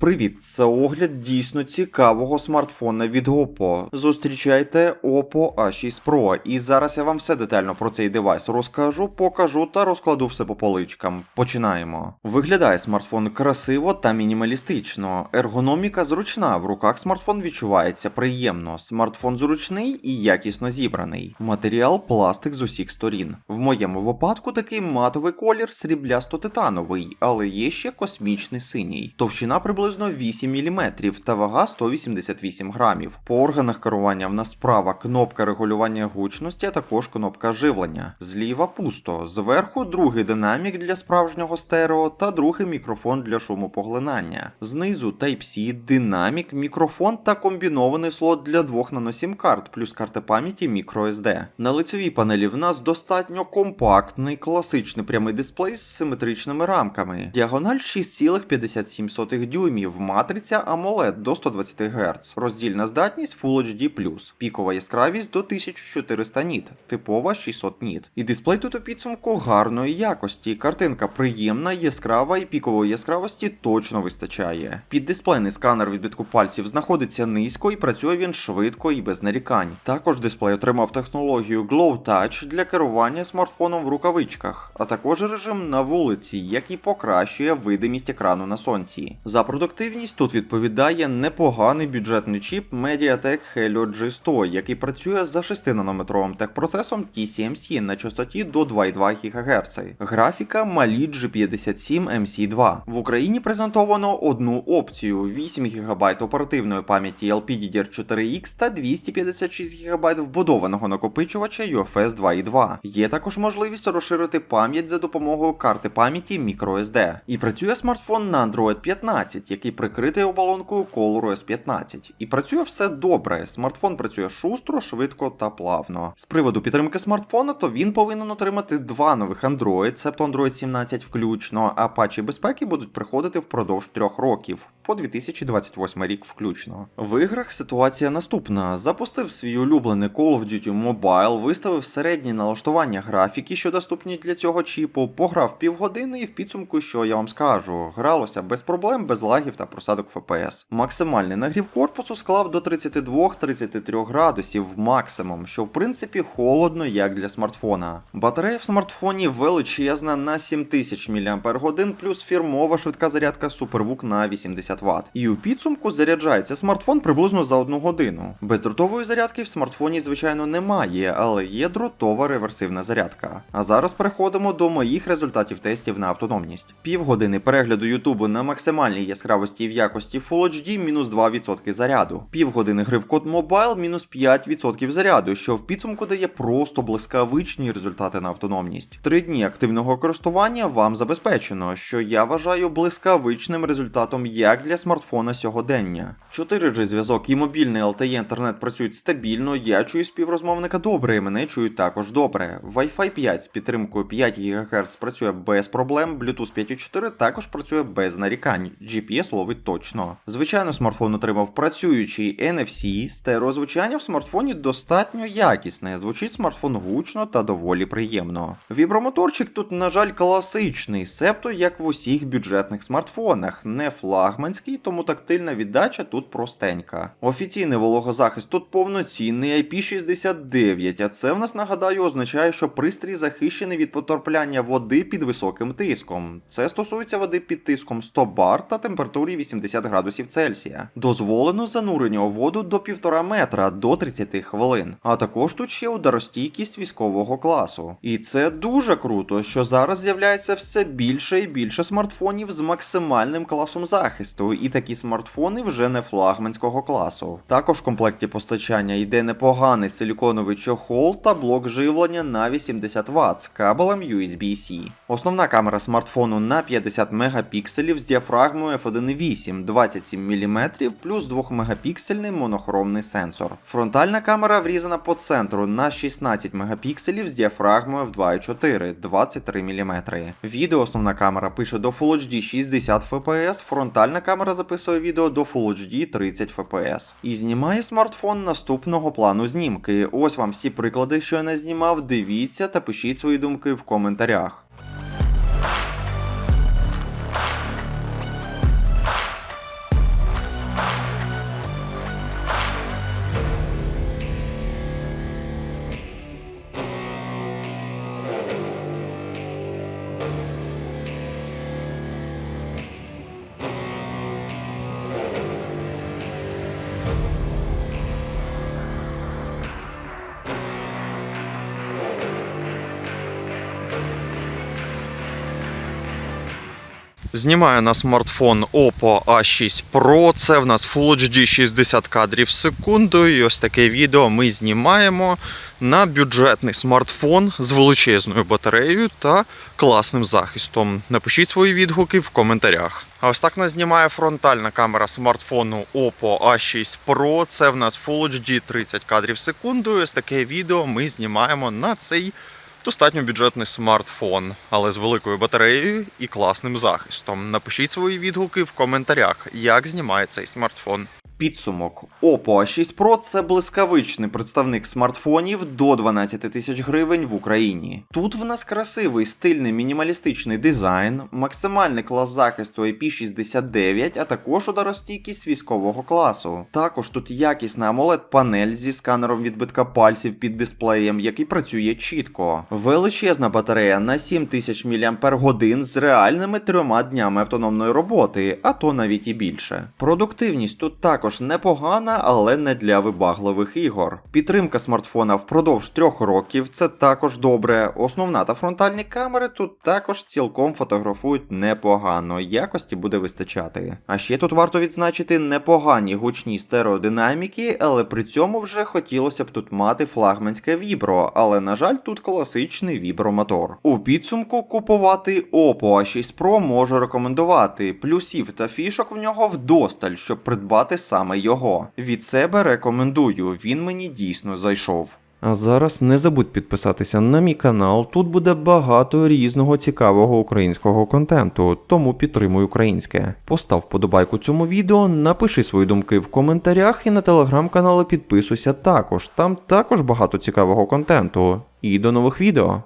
Привіт, це огляд дійсно цікавого смартфона від Oppo. Зустрічайте Oppo A6 Pro. І зараз я вам все детально про цей девайс розкажу, покажу та розкладу все по поличкам. Починаємо. Виглядає смартфон красиво та мінімалістично. Ергономіка зручна, в руках смартфон відчувається приємно. Смартфон зручний і якісно зібраний. Матеріал пластик з усіх сторін. В моєму випадку такий матовий колір сріблясто-титановий, але є ще космічний синій. Товщина приблизно 8 мм та вага 188 грамів. По органах керування в нас справа кнопка регулювання гучності, а також кнопка живлення. Зліва пусто. Зверху другий динамік для справжнього стерео та другий мікрофон для шумопоглинання. Знизу Type-C, динамік, мікрофон та комбінований слот для двох наносім карт, плюс карти пам'яті microSD. На лицевій панелі в нас достатньо компактний класичний прямий дисплей з симетричними рамками. Діагональ 6,57 дюймів, матриця AMOLED до 120 Гц, роздільна здатність Full HD+, пікова яскравість до 1400 ніт, типова 600 ніт. І дисплей тут у підсумку гарної якості. Картинка приємна, яскрава і пікової яскравості точно вистачає. Піддисплейний сканер відбитку пальців знаходиться низько і працює він швидко і без нарікань. Також дисплей отримав технологію Glow Touch для керування смартфоном в рукавичках, а також режим на вулиці, який покращує видимість екрану на сонці. За продуктивність тут відповідає непоганий бюджетний чіп Mediatek Helio G100, який працює за 6-нанометровим техпроцесом TSMC на частоті до 2,2 ГГц. Графіка Mali G57 MC2. В Україні презентовано одну опцію: 8 ГБ оперативної пам'яті LPDDR4X та 256 ГБ вбудованого накопичувача UFS 2.2. Є також можливість розширити пам'ять за допомогою карти пам'яті microSD. І працює смартфон на Android 15, який прикритий оболонкою ColorOS 15. І працює все добре. Смартфон працює шустро, швидко та плавно. З приводу підтримки смартфона, то він повинен отримати два нових Android, цебто Android 17 включно, а патчі безпеки будуть приходити впродовж трьох років по 2028 рік включно. В іграх ситуація наступна: запустив свій улюблений Call of Duty Mobile, виставив середні налаштування графіки, що доступні для цього чіпу, пограв півгодини і в підсумку, що я вам скажу, гралося без проблем, без лагів та просадок FPS. Максимальний нагрів корпусу склав до 32-33 градусів максимум, що в принципі холодно як для смартфона. Батарея в смартфоні величезна на 7000 мАч, плюс фірмова швидка зарядка SuperVOOC на 80 Вт. І у підсумку заряджається смартфон приблизно за одну годину. Бездротової зарядки в смартфоні, звичайно, немає, але є дротова реверсивна зарядка. А зараз переходимо до моїх результатів тестів на автономність. Півгодини перегляду Ютубу на максимальній яскравості і в якості Full HD мінус 2% заряду. Півгодини гри в код Mobile мінус 5% заряду, що в підсумку дає просто блискавичні результати на автономність. Три дні активного користування вам забезпечено, що я вважаю блискавичним результатом як для смартфона сьогодення. 4G зв'язок і мобільний LTE інтернет працюють стабільно, я чую співрозмовника добре, і мене чують також добре. Wi-Fi 5 з підтримкою 5 ГГц працює без проблем, Bluetooth 5.4 також працює без нарікань, GPS ловить точно. Звичайно, смартфон отримав працюючий NFC, стереозвучання в смартфоні достатньо якісне, звучить смартфон гучно та доволі приємно. Вібромоторчик тут, на жаль, класичний, себто як в усіх бюджетних смартфонах, не флагманський, тому тактильна віддача тут простенька. Офіційний вологозахист тут повноцінний IP69, а це в нас нагадаю означає, що пристрій захищений від потрапляння води під високим тиском. Це стосується води під тиском 100 бар та температурі 80 градусів Цельсія. Дозволено занурення у воду до 1,5 метра до 30 хвилин. А також тут ще ударостійкість військового класу. І це дуже круто, що зараз з'являється все більше і більше смартфонів з максимальним класом захисту, і такі смартфони вже не флагманського класу. Також в комплекті постачання йде непоганий силіконовий чохол та блок живлення на 80 Вт з кабелем USB-C. Основна камера смартфону на 50 мегапікселів з діафрагмою f1.8 27 мм плюс 2-мегапіксельний монохромний сенсор. Фронтальна камера врізана по центру на 16 мегапікселів з діафрагмою в 2.4 23 мм. Відео основна камера пише до Full HD 60 fps, фронтальна камера записує відео до Full HD 30 fps. І знімає смартфон наступного плану знімки. Ось вам всі приклади, що я не знімав. Дивіться та пишіть свої думки в коментарях. Знімаю на смартфон Oppo A6 Pro. Це в нас Full HD 60 кадрів в секунду. І ось таке відео ми знімаємо на бюджетний смартфон з величезною батареєю та класним захистом. Напишіть свої відгуки в коментарях. А ось так нас знімає фронтальна камера смартфону Oppo A6 Pro. Це в нас Full HD 30 кадрів в секунду. І ось таке відео ми знімаємо на цей достатньо бюджетний смартфон, але з великою батареєю і класним захистом. Напишіть свої відгуки в коментарях, як знімає цей смартфон. Підсумок Oppo A6 Pro це блискавичний представник смартфонів до 12 тисяч гривень в Україні. Тут в нас красивий стильний мінімалістичний дизайн, максимальний клас захисту IP69, а також ударостійкість військового класу. Також тут якісна amoled панель зі сканером відбитка пальців під дисплеєм, який працює чітко. Величезна батарея на 7000 мАч з реальними трьома днями автономної роботи, а то навіть і більше. Продуктивність тут також непогана, але не для вибагливих ігор. Підтримка смартфона впродовж трьох років це також добре. Основна та фронтальні камери тут також цілком фотографують непогано, якості буде вистачати. А ще тут варто відзначити непогані гучні стереодинаміки, але при цьому вже хотілося б тут мати флагманське вібро, але на жаль, тут класичний вібромотор. У підсумку купувати Oppo A6 Pro можу рекомендувати. Плюсів та фішок в нього вдосталь, щоб придбати саме його. Від себе рекомендую, він мені дійсно зайшов. А зараз не забудь підписатися на мій канал. Тут буде багато різного цікавого українського контенту, тому підтримуй українське. Постав вподобайку цьому відео, напиши свої думки в коментарях і на телеграм-канали підписуйся також. Там також багато цікавого контенту. І до нових відео.